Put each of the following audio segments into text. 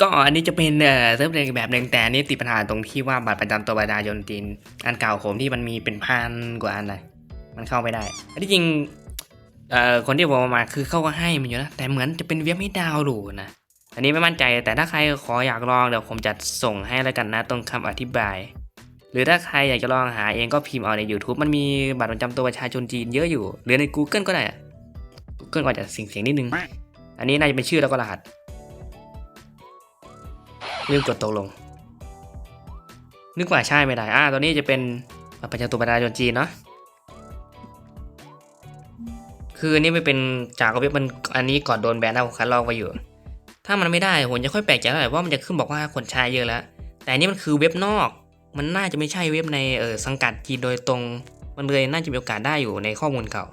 ก็อันนี้จะเป็นเอ่อเซิร์ฟเรียนแบบหนึ่งแต่อันนี้ติดปัญหาตรงที่ว่าบัตรประจำตัวประชาชนจีนอันเก่าผมที่มันมีเป็นพันกว่าอันเลยมันเข้าไม่ได้อันที่จริงเอ่อคนที่ผมมาคือเขาก็ให้มันอยู่นะแต่เหมือนจะเป็นเว็บไม่ดาวน์โหลดนะอันนี้ไม่มั่นใจแต่ถ้าใครขออยากลองเดี๋ยวผมจะส่งให้แล้วกันนะตรงคำอธิบาย หรือถ้าใครอยากจะลองหาเองก็พิมพ์เอาใน YouTube มันมีบัตรประจำตัวประชาชนจีนเยอะอยู่ หรือใน Google ก็ได้ Google ก็อาจจะเสียงๆนิดนึง อันนี้น่าจะเป็นชื่อแล้วก็รหัส ลืมกดตกลง นึกว่าใช่ไม่ได้ อ่าตัวนี้จะเป็นประจำตัวประชาชนจีนเนาะ คืออันนี้ไม่เป็นจากเว็บมันอันนี้ก่อนโดนแบนนะผมคัดลอกไปอยู่ ถ้ามันไม่ได้ผมจะค่อยแปลกใจเท่าไหร่ว่ามันจะขึ้นบอกว่าคนใช้เยอะแล้ว แต่อันนี้มันคือเว็บนอก มันน่าจะไม่ใช่เว็บในเออสังกัดจีนโดยตรง มันเลยน่าจะมีโอกาสได้อยู่ในข้อมูลเก่า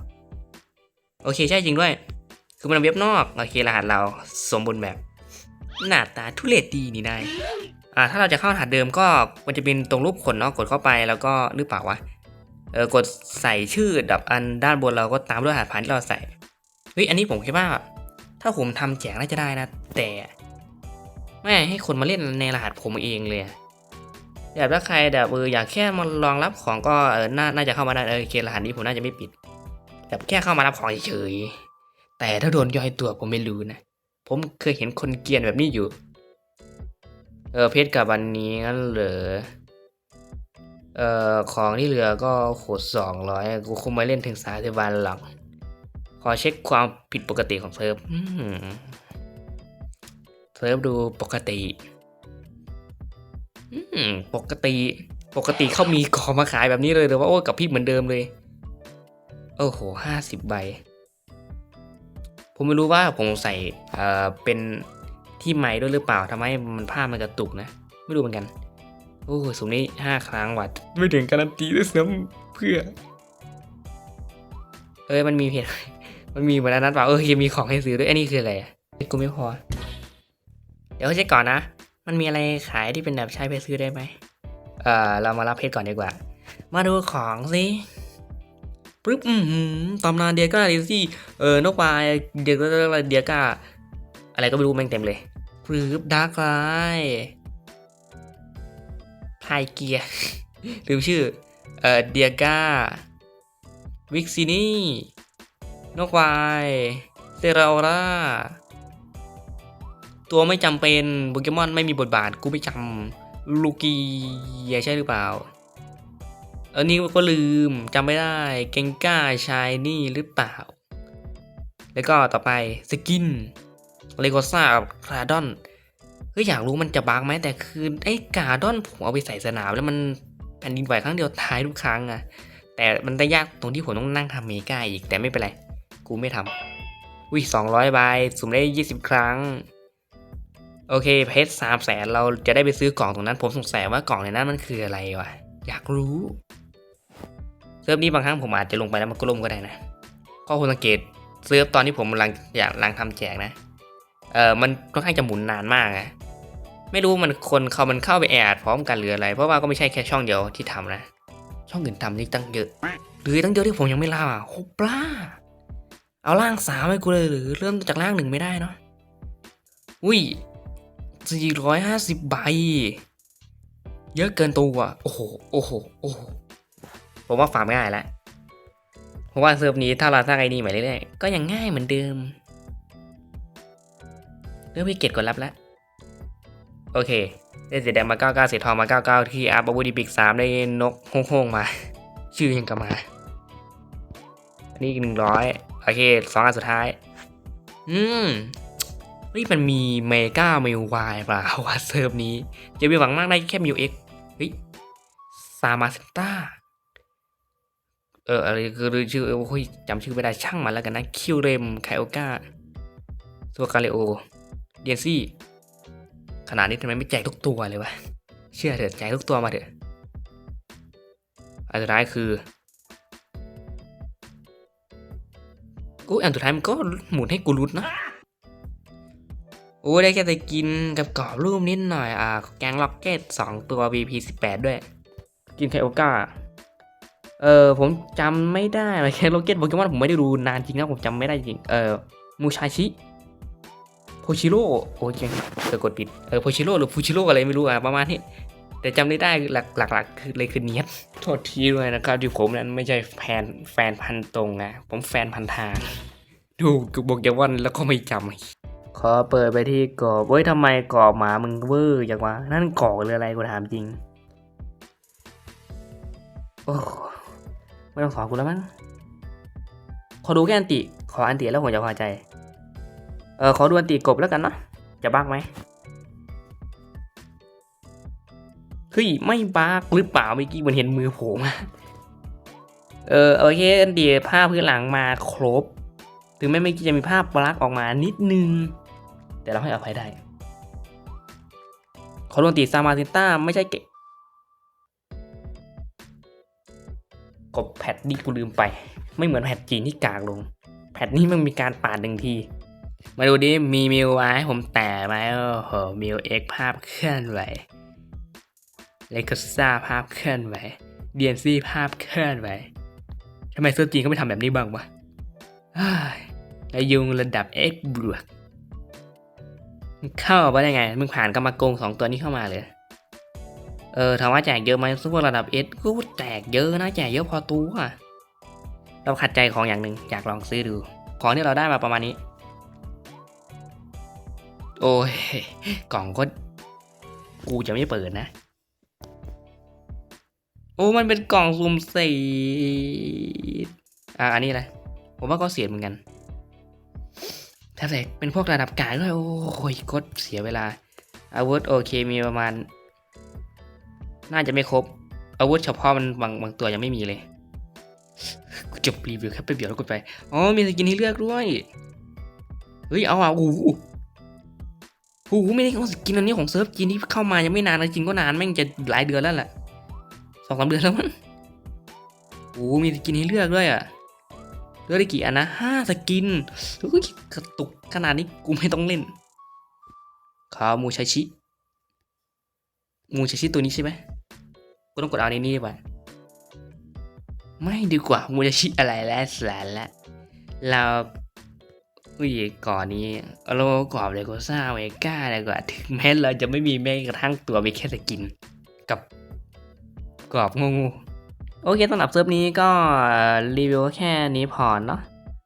โอเคใช่จริงด้วย คือมันเว็บนอก โอเครหัสเราสมบูรณ์แบบ หน้าตาทุเรศดีนี่นายอ่าถ้าเราจะเข้ารหัสเดิมก็มันจะเป็นตรงรูปขนเนาะกดเข้าไปแล้วก็หรือเปล่าวะเออกดใส่ชื่อดับอันด้านบนเราก็ตามด้วยรหัสผ่านที่เราใส่เฮ้ยอันนี้ผมคิดว่า ถ้าผมทำแจกน่าจะได้นะ แต่ไม่ให้คนมาเล่นในรหัสผมเองเลยแบบถ้าใครแบบเอออยากแค่มารองรับของก็เออน่าน่าจะเข้ามาได้เออเครหัสนี้ผมน่าจะไม่ปิดแบบแค่เข้ามารับของเฉยแต่ถ้าโดนย่อยตัวผมไม่รู้นะ ผมเคยเห็นคนเกียนแบบนี้อยู่ เออเพชรกับวันนี้งั้นเหรอ เอ่อของที่เหลือก็โหดสองร้อยกูคงไม่เล่นถึงสาสิบวันหรอก ขอเช็คความผิดปกติของเซิร์ฟเซิร์ฟดูปกติปกติ ปกติเขามีของมาขายแบบนี้เลยหรือว่าโอ้กับพี่เหมือนเดิมเลย โอ้โหห้าสิบใบ ผมไม่รู้ว่าผมใส่เอ่อเป็นที่ไม้ด้วยหรือเปล่าทำให้มันภามันกระตุกนะ ไม่รู้เหมือนกัน โอ้สมนี้ห้าครั้งว่ะไม่ถึงการันตีด้วยซ้ำเพื่อ เอ้ยมันมีเพจมันมีเหมือนอันนั้นเปล่าเออยังมีของให้ซื้อด้วยอันนี้คืออะไรกูไม่พอ เดี๋ยวเช็คก่อนนะ มันมีอะไรขายที่เป็นแบบใช้ไปซื้อได้ไหมเออเรามารับเพจก่อนดีกว่า มาดูของสิ ปึ๊บอือหือตำนานเดียก้าดิซี่เออนกวายเดียก้าเดียก้าอะไรก็ไม่รู้แม่งเต็มเลยปึ๊บดาร์กไลไพเกียลืมชื่อเอ่อเดียก้าวิกซินี่นกวายเซราโอราตัวไม่จำเป็นโปเกมอนไม่มีบทบาทกูไม่จำลูกีใช่หรือเปล่า ออนี่ก็ลืมจำไม่ได้เกงก้าชายนี่หรือเปล่า แล้วก็ต่อไปสกินเลโกซ่ากับคลาดอนก็อยากรู้มันจะบังไหมแต่คือไอ้กาดอนผมเอาไปใส่สนามแล้วมันแผ่นดินไหวครั้งเดียวตายทุกครั้งอะแต่มันได้ยากตรงที่ผมต้องนั่งทำเมกาอีกแต่ไม่เป็นไร กูไม่ทำวิสองร้อยใบสุ่มได้ยี่สิบครั้ง โอเคเพชรสามแสนเราจะได้ไปซื้อกล่องตรงนั้น ผมสงสัยว่ากล่องในนั้นมันคืออะไรวะอยากรู้ ซิร์ฟนี้บางครั้งผมอาจจะลงไปแล้วมันก็ล่มก็ได้นะข้อควรสังเกตเซิร์ฟตอนที่ผมกำลังอยากกำลังทำแจกนะเออมันค่อนข้างจะหมุนนานมากอะไม่รู้มันคนเขามันเข้าไปแอดพร้อมกันหรืออะไร เพราะว่าก็ไม่ใช่แค่ช่องเดียวที่ทำนะ ช่องอื่นทำนี่ตั้งเยอะหรือตั้งเยอะที่ผมยังไม่เล่าอะโหปลาเอาล่างสามให้กูเลยหรือเริ่มจากล่างหนึ่งไม่ได้เนาะอุ้ยสี่ร้อยห้าสิบใบเยอะเกินตัวโอ้โห โอ้โห โอ้โห ผมว่าฟาร์มง่ายแล้วเพราะว่าเซิร์ฟนี้ถ้าเราสร้างไอดีใหม่เรื่อยๆก็ยังง่ายเหมือนเดิมเริ่มพี่เกตกดรับแล้ว โอเค ได้เสีแดงมา 99 เสีทองมา 99 ที่อาร์บบูดีบิก3ได้นกโฮ่งๆมา ชื่อยังกับมา อันนี้อีกหนึ่งร้อยโอเคสองอันสุดท้าย อืมนี่มันมีเมกามิววายเปล่าวะเซิร์ฟนี้ จะมีหวังมากได้แค่มิวเอ็กเฮ้ยซามาสต้า เอออะไรคือชื่อโอ้ยจำชื่อไม่ได้ช่างมันแล้วกันนะคิวเรมไคโอกาตัวกาเลโอเดียนซี่ขนาดนี้ทำไมไม่แจกทุกตัวเลยวะ เชื่อเถอะแจกทุกตัวมาเถอะอันสุดท้ายคือกูอันสุดท้ายมันก็หมุนให้กูรุดนะโอ้ได้แค่แต่กินกับกรอบรูปนิดหน่อยอ่าแกงล็อกเก็ตสองตัว VP 18 ด้วย กินไคโอกา เออผมจำไม่ได้เลยแค่ล็อกเก็ตโปเกมอนผมไม่ได้ดูนานจริงนะผมจำไม่ได้จริงเออมูชาชิผชิโร่โอ้ยยังเออกดผิดเออโพชิโร่หรือฟูชิโร่อะไรไม่รู้อะประมาณนี้แต่จำได้ได้หลักหลักๆคือเลยคือเนียดโทษทีด้วยนะครับที่ผมนั้นไม่ใช่แฟนแฟนพันธุ์ตรงนะผมแฟนพันธุ์ทางดูกูบอกอย่าว่าแล้วก็ไม่จำขอเปิดไปที่กรอบเว้ยทำไมกรอบหมามึงเวอร์จังวะนั่นกรอบหรืออะไรกูถามจริง โอ้ ไม่ต้องสอนกูแล้วมั้งขอดูแค่อันติ ขออันติแล้วผมจะพอใจ เออขอดูอันติกบแล้วกันนะจะบักไหมเฮ้ยไม่บักหรือเปล่าเมื่อกี้มันเห็นมือผมเออโอเคอันติภาพพื้นหลังมาครบ ถึงแม้เมื่อกี้จะมีภาพบลักออกมานิดนึง แต่เราให้อภัยได้ขอดูอันตรีซามาซินต้าไม่ใช่เกะ กบแพทนี่กูลืมไป ไม่เหมือนแพทจีนที่กากลง แพทนี้มันมีการปาดหนึ่งที มาดูดิมีมิวไว้ผมแต่ไหมโอ้โหมิวเอ็กภาพเคลื่อนไหวเลกซ่าภาพเคลื่อนไหวเดียนซี่ภาพเคลื่อนไหวทำไมเซิร์ฟจีนเขาไม่ทำแบบนี้บ้างวะอายแล้วยุงระดับ X บวกมึงเข้าไปได้ไง มึงผ่านกรรมากงสองตัวนี้เข้ามาเลย เออถามว่าแจกเยอะไหมซุปเปอร์ระดับ S ก็แจกเยอะนะแจกเยอะพอตัวเราขัดใจของอย่างหนึ่งอยากลองซื้อดู ของที่เราได้มาประมาณนี้ โอ้ยกล่องก็กูจะไม่เปิดนะ โอ้มันเป็นกล่องสุ่มสีอะอันนี้อะไรผมว่าก็เสียเหมือนกันถ้าแต่เป็นพวกระดับกลางด้วยโอ้ยกดเสียเวลาอาวุธโอเคมีประมาณ น่าจะไม่ครบ อาวุธเฉพาะมันบางบางตัวยังไม่มีเลย กูจบรีวิวแค่ไปเบียวแล้วกดไป อ๋อ มีสกินให้เลือกด้วย เฮ้ย เอาอะโอ้โหโอ้โหไม่ได้ของสกินอันนี้ของเซิร์ฟจีนที่เข้ามายังไม่นานจริงก็นานแม่งจะหลายเดือนแล้วแหละสองสามเดือนแล้วมั้งโอ้โหมีสกินให้เลือกด้วยอะเลือกได้กี่อันนะห้าสกินเฮ้ยกระตุกขนาดนี้กูไม่ต้องเล่นขามูชาชิ มูชาชิตัวนี้ใช่ไหม กูต้องกดเอาในนี้ดีกว่าไม่ดีกว่ามูชาชิอะไรแล้วสลนละเราอุ้ยก่อนนี้เรากรอบเลยก็ซ่าเวก้าเลยกว่าถึงแม้เราจะไม่มีแม้กระทั่งตัวมีแค่สกิน กับกรอบงูโอเคสำหรับเซิร์ฟนี้ก็รีวิวแค่นี้พอเนาะ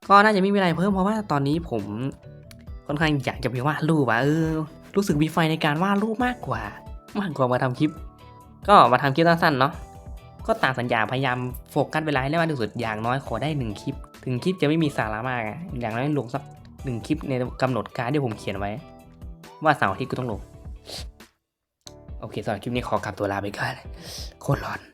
ก็น่าจะไม่มีอะไรเพิ่มเพราะว่าตอนนี้ผมค่อนข้างอยากจะไปวาดรูปอะเออรู้สึกมีไฟในการวาดรูปมากกว่า มากกว่ามาทำคลิป ก็มาทำคลิปสั้นๆเนาะก็ตามสัญญาพยายามโฟกัสเวลาให้ได้มากที่สุดอย่างน้อยขอได้หนึ่งคลิป ถึงคลิปจะไม่มีสาระมากอะอย่างน้อยลงสักหนึ่งคลิปในกำหนดการที่ผมเขียนไว้ ว่าเสาร์อาทิตย์กูต้องลง โอเคสำหรับคลิปนี้ขอกลับตัวลาไปก่อนโคตรร้อน